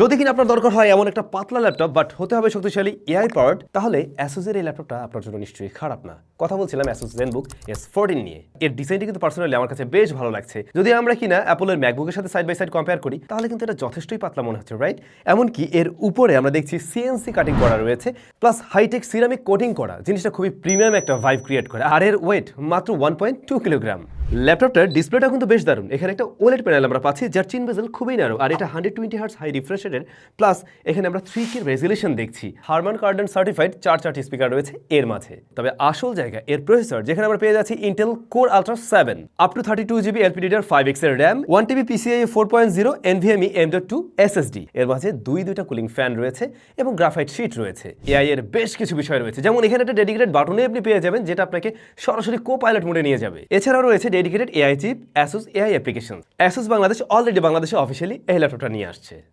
যদি কিনা আপনার দরকার হয় এমন একটা পাতলা ল্যাপটপ বাট হতে হবে শক্তিশালী এআই পাওয়ার্ড তাহলে অ্যাসুসের এই ল্যাপটপটা আপনার জন্য নিশ্চয়ই খারাপ না। কথা বলছিলাম অ্যাসুস জেনবুক এস ফোরটিন নিয়ে। এর ডিজাইনটি কিন্তু পার্সোনালি আমার কাছে বেশ ভালো লাগছে। যদি আমরা কিনা অ্যাপলের ম্যাকবুকের সাথে সাইড বাই সাইড কম্পেয়ার করি, তাহলে কিন্তু এটা যথেষ্টই পাতলা মনে হচ্ছে রাইট এমনকি এর উপরে আমরা দেখছি সিএনসি কাটিং করা রয়েছে প্লাস হাইটেক সিরামিক কোটিং করা। জিনিসটা খুবই প্রিমিয়াম একটা ভাইব ক্রিয়েট করে। আর এর ওয়েট মাত্র ওয়ান পয়েন্ট টু কিলোগ্রাম ল্যাপটপটার ডিসপ্লেটা কিন্তু বেশ দারুণ। এখানে একটা ওলেট প্যানেল আমরা পাচ্ছি, যার চিন বেজেল খুবই নারো আর এটা হান্ড্রেড টোয়েন্টি হার্স হাই রিফ্রেশের প্লাস এখানে আমরা থ্রি কে রেজুলেশন দেখছি। হারমান কার্ডন সার্টিফাইড চার চারটি স্পিকার রয়েছে এর মাঝে। তবে আসল জায়গা, এর প্রসেসর যেখানে আমরা পেয়ে যাচ্ছি Intel core ultra seven up to thirty two GB LPDDR five এক্সের RAM one TB PCIe four point zero NVMe M dot two SSD এর মাঝে দুই দুইটা কুলিং ফ্যান রয়েছে এবং গ্রাফাইট শিট রয়েছে। এআই এর বেশ কিছু বিষয় রয়েছে। যেমন এখানে একটা ডেডিকেটেড বাটনে আপনি পেয়ে যাবেন, যেটা আপনাকে সরাসরি কো পাইলট মোডে নিয়ে যাবে। এছাড়াও রয়েছে dedicated AI chip Asus AI application Asus Bangladesh already বাংলাদেশে অফিসিয়ালি এই ল্যাপটপটা নিয়ে আসছে।